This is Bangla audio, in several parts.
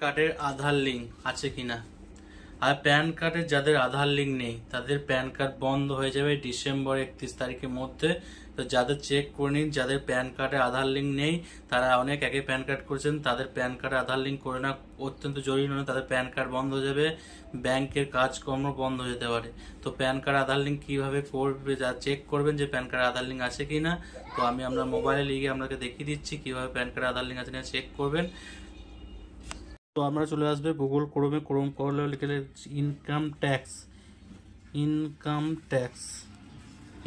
কার্ডের আধার লিঙ্ক আছে কিনা? আর প্যান কার্ডের যাদের আধার লিঙ্ক নেই, তাদের প্যান কার্ড বন্ধ হয়ে যাবে ডিসেম্বর একত্রিশ তারিখের মধ্যে। তো যাদের চেক করে নিন, যাদের প্যান কার্ডে আধার লিঙ্ক নেই, তারা অনেক আগে প্যান কার্ড করেছেন, তাদের প্যান কার্ডে আধার লিঙ্ক করে না, অত্যন্ত জরুরি নয়, তাদের প্যান কার্ড বন্ধ হয়ে যাবে, ব্যাংকের কাজকর্ম বন্ধ হয়ে যেতে পারে। তো প্যান কার্ড আধার লিঙ্ক কীভাবে করবে, যা চেক করবেন যে প্যান কার্ড আধার লিঙ্ক আছে কি না তো আমি আমরা মোবাইলে লিগে আপনাকে দেখিয়ে দিচ্ছি, কীভাবে প্যান কার্ড আধার লিঙ্ক আছে কিনা চেক করবেন। তো আমরা চলে আসবে গুগল ক্রোমে ক্রোম করলে লিখে income tax income tax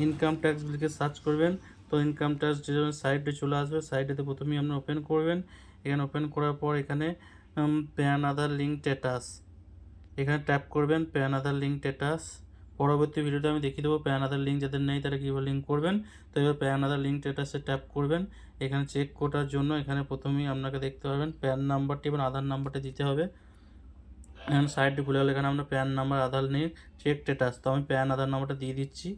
income tax লিখে সার্চ করবেন। তো ইনকাম ট্যাক্স যে সাইডে চলে আসবে সাইডেতে প্রথমেই আপনি ওপেন করবেন। এখানে ওপেন করার পর এখানে প্যান আধার লিঙ্ক স্ট্যাটাস এখানে ট্যাপ করবেন প্যান আধার লিঙ্ক স্ট্যাটাস পরবর্তী ভিডিওতে আমি দেখিয়ে দেবো প্যান আধার লিঙ্ক যাদের নেই তারা কীভাবে লিঙ্ক করবেন। তো এবার প্যান আধার লিঙ্ক স্ট্যাটাসে ট্যাপ করবেন। এখানে চেক করার জন্য এখানে প্রথমেই আপনাকে দেখতে পাবেন প্যান নাম্বারটি এবং আধার নাম্বারটি দিতে হবে। এখানে সাইডটি খুলে গেলে, এখানে আমরা প্যান নাম্বার আধার নিয়ে চেক স্ট্যাটাস তো আমি প্যান আধার নাম্বারটা দিয়ে দিচ্ছি।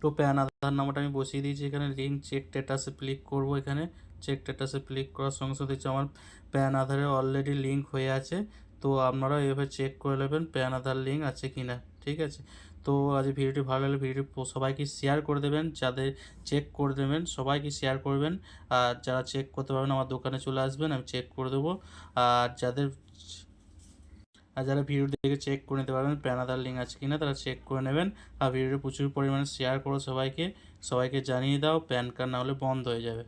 তো প্যান আধার নাম্বারটা আমি বসিয়ে দিয়েছি, এখানে লিঙ্ক চেক স্ট্যাটাসে ক্লিক করব এখানে। চেক স্ট্যাটাসে ক্লিক করার সঙ্গে সঙ্গে আমার প্যান আধারে অলরেডি লিঙ্ক হয়ে আছে। তো আপনারা এভাবে চেক করে নেবেন প্যান আধার লিঙ্ক আছে কি না, ঠিক আছে? তো আজ ভিডিওটি ভালো লাগলে ভিডিওটি সবাইকে শেয়ার করে দেবেন, যাদের চেক করে দেবেন সবাইকে শেয়ার করবেন। আর যারা চেক করতে পারবেন আমার দোকানে চলে আসবেন, আমি চেক করে দেবো। আর যাদের আর যারা ভিডিও দেখে চেক করে নিতে পারবেন প্যান আধার লিঙ্ক আছে কিনা তারা চেক করে নেবেন। আর ভিডিওটি প্রচুর পরিমাণে শেয়ার করো সবাইকে। সবাইকে জানিয়ে দাও প্যান কার্ড না হলে বন্ধ হয়ে যাবে।